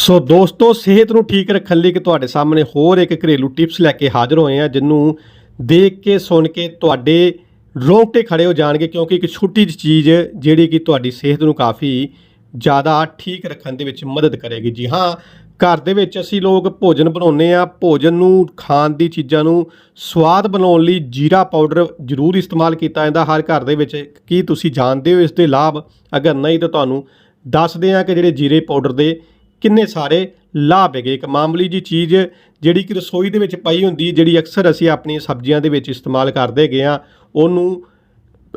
ਸੋ ਦੋਸਤੋ, ਸਿਹਤ ਨੂੰ ਠੀਕ ਰੱਖਣ ਲਈ ਕਿ ਤੁਹਾਡੇ ਸਾਹਮਣੇ ਹੋਰ ਇੱਕ ਘਰੇਲੂ ਟਿਪਸ ਲੈ ਕੇ ਹਾਜ਼ਰ ਹੋਏ ਆ ਜਿਹਨੂੰ ਦੇਖ ਕੇ, ਸੁਣ ਕੇ ਤੁਹਾਡੇ ਰੋਂਗਟੇ ਖੜੇ ਹੋ ਜਾਣਗੇ, ਕਿਉਂਕਿ ਇੱਕ ਛੋਟੀ ਜਿਹੀ ਚੀਜ਼ ਜਿਹੜੀ ਕਿ ਤੁਹਾਡੀ ਸਿਹਤ ਨੂੰ ਕਾਫੀ ਜ਼ਿਆਦਾ ਠੀਕ ਰੱਖਣ ਦੇ ਵਿੱਚ ਮਦਦ ਕਰੇਗੀ। ਜੀ ਹਾਂ, ਘਰ ਦੇ ਵਿੱਚ ਅਸੀਂ ਲੋਕ ਭੋਜਨ ਬਣਾਉਂਦੇ ਆ ਭੋਜਨ ਨੂੰ, ਖਾਣ ਦੀ ਚੀਜ਼ਾਂ ਨੂੰ ਸਵਾਦ ਬਣਾਉਣ ਲਈ ਜੀਰਾ ਪਾਊਡਰ ਜ਼ਰੂਰ ਇਸਤੇਮਾਲ ਕੀਤਾ ਜਾਂਦਾ। ਹਰ ਘਰ ਦੇ ਵਿੱਚ, ਕੀ ਤੁਸੀਂ ਜਾਣਦੇ ਹੋ ਇਸ ਦੇ ਲਾਭ? ਅਗਰ ਨਹੀਂ, ਤਾਂ ਤੁਹਾਨੂੰ ਦੱਸਦੇ ਆ ਕਿ ਜਿਹੜੇ ਜੀਰੇ ਪਾਊਡਰ ਦੇ ਕਿੰਨੇ ਸਾਰੇ ਲਾਭ ਹੈਗੇ। ਇੱਕ ਮਾਮੂਲੀ ਜੀ ਚੀਜ਼ ਜਿਹੜੀ ਕਿ ਰਸੋਈ ਦੇ ਵਿੱਚ ਪਈ ਹੁੰਦੀ ਜਿਹੜੀ ਅਕਸਰ ਅਸੀਂ ਆਪਣੀਆਂ ਸਬਜ਼ੀਆਂ ਦੇ ਵਿੱਚ ਇਸਤੇਮਾਲ ਕਰਦੇ ਹੈਗੇ ਆ ਉਹਨੂੰ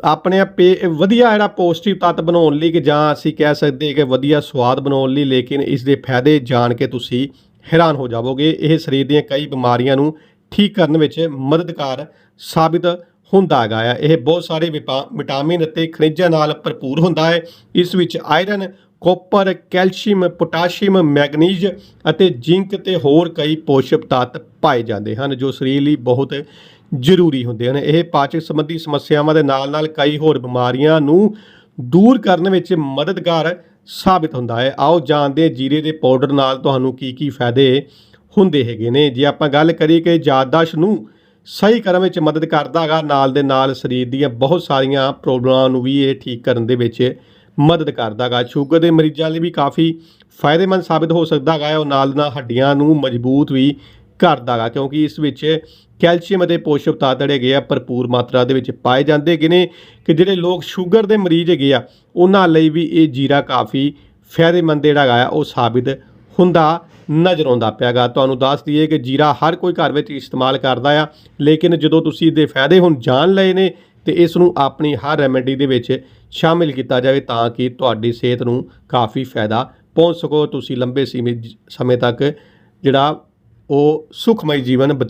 ਆਪਣੇ ਆਪੇ ਵਧੀਆ ਜਿਹੜਾ ਪੌਸ਼ਟਿਕ ਤੱਤ ਬਣਾਉਣ ਲਈ ਕਿ ਜਾਂ ਅਸੀਂ ਕਹਿ ਸਕਦੇ ਕਿ ਵਧੀਆ ਸਵਾਦ ਬਣਾਉਣ ਲਈ, ਲੇਕਿਨ ਇਸ ਦੇ ਫਾਇਦੇ ਜਾਣ ਕੇ ਤੁਸੀਂ ਹੈਰਾਨ ਹੋ ਜਾਵੋਗੇ। ਇਹ ਸਰੀਰ ਦੀਆਂ ਕਈ ਬਿਮਾਰੀਆਂ ਨੂੰ ਠੀਕ ਕਰਨ ਵਿੱਚ ਮਦਦਗਾਰ ਸਾਬਿਤ ਹੁੰਦਾ ਹੈਗਾ ਆ। ਇਹ ਬਹੁਤ ਸਾਰੇ ਵਿਪਾ- ਵਿਟਾਮਿਨ ਅਤੇ ਖਣਿਜਾਂ ਨਾਲ ਭਰਪੂਰ ਹੁੰਦਾ ਹੈ। ਇਸ ਵਿੱਚ iron copper, calcium, potassium, manganese ਅਤੇ ਜ਼ਿੰਕ ਤੇ ਹੋਰ ਕਈ ਪੋਸ਼ਕ ਤੱਤ ਪਾਏ ਜਾਂਦੇ ਹਨ ਜੋ ਸਰੀਰ ਲਈ ਬਹੁਤ ਜ਼ਰੂਰੀ ਹੁੰਦੇ ਹਨ। ਇਹ ਪਾਚਕ ਸੰਬੰਧੀ ਸਮੱਸਿਆਵਾਂ ਦੇ ਨਾਲ-ਨਾਲ ਕਈ ਹੋਰ ਬਿਮਾਰੀਆਂ ਨੂੰ ਦੂਰ ਕਰਨ ਵਿੱਚ ਮਦਦਗਾਰ ਸਾਬਿਤ ਹੁੰਦਾ ਹੈ। ਆਓ ਜਾਣਦੇ ਹਾਂ ਜੀਰੇ ਦੇ ਪਾਊਡਰ ਨਾਲ ਤੁਹਾਨੂੰ ਕੀ ਕੀ ਫਾਇਦੇ ਹੁੰਦੇ ਹੈਗੇ ਨੇ। ਜੇ ਆਪਾਂ ਗੱਲ ਕਰੀਏ ਕਿ ਯਾਦਦਾਸ਼ਤ ਨੂੰ ਸਹੀ ਕਰਨ ਵਿੱਚ ਮਦਦ ਕਰਦਾ ਹੈਗਾ, ਨਾਲ ਦੇ ਨਾਲ ਸਰੀਰ ਦੀਆਂ ਬਹੁਤ ਸਾਰੀਆਂ ਪ੍ਰੋਬਲਮਾਂ ਨੂੰ ਵੀ ਇਹ ਠੀਕ ਕਰਨ ਦੇ ਵਿੱਚ ਮਦਦ ਕਰਦਾ ਹੈਗਾ। ਸ਼ੂਗਰ ਦੇ ਮਰੀਜ਼ਾਂ ਲਈ ਵੀ ਕਾਫੀ ਫਾਇਦੇਮੰਦ ਸਾਬਿਤ ਹੋ ਸਕਦਾ ਹੈਗਾ ਉਹ ਨਾਲ ਨਾਲ ਹੱਡੀਆਂ ਨੂੰ ਮਜ਼ਬੂਤ ਵੀ ਕਰਦਾ ਹੈਗਾ, ਕਿਉਂਕਿ ਇਸ ਵਿੱਚ ਕੈਲਸ਼ੀਅਮ ਅਤੇ ਪੋਸ਼ਕ ਤੱਤ ਜਿਹੜੇ ਹੈਗੇ ਆ, ਭਰਪੂਰ ਮਾਤਰਾ ਦੇ ਵਿੱਚ ਪਾਏ ਜਾਂਦੇ ਹੈਗੇ ਨੇ ਕਿ ਜਿਹੜੇ ਲੋਕ ਸ਼ੂਗਰ ਦੇ ਮਰੀਜ਼ ਹੈਗੇ ਆ, ਉਹਨਾਂ ਲਈ ਵੀ ਇਹ ਜੀਰਾ ਕਾਫੀ ਫਾਇਦੇਮੰਦ ਜਿਹੜਾ ਹੈਗਾ ਆ, ਉਹ ਸਾਬਿਤ ਹੁੰਦਾ ਨਜ਼ਰ ਆਉਂਦਾ ਪਿਆਗਾ ਤੁਹਾਨੂੰ ਦੱਸ ਦਈਏ ਕਿ ਜੀਰਾ ਹਰ ਕੋਈ ਘਰ ਵਿੱਚ ਇਸਤੇਮਾਲ ਕਰਦਾ ਆ, ਲੇਕਿਨ ਜਦੋਂ ਤੁਸੀਂ ਇਹਦੇ ਫਾਇਦੇ ਹੁਣ ਜਾਣ ਲਏ ਨੇ ਤੇ ਇਸ ਨੂੰ ਆਪਣੀ ਹਰ ਰੈਮੇਡੀ ਦੇ ਵਿੱਚ ਸ਼ਾਮਿਲ ਕੀਤਾ ਜਾਵੇ ਤਾਂ ਕਿ ਤੁਹਾਡੀ ਸਿਹਤ ਨੂੰ ਕਾਫੀ ਫਾਇਦਾ ਪਹੁੰਚ ਸਕੋ। ਤੁਸੀਂ ਲੰਬੇ ਸੀਮਿਤ ਸਮੇਂ ਤੱਕ ਜਿਹੜਾ ਉਹ ਸੁਖਮਈ ਜੀਵਨ ਬਤ-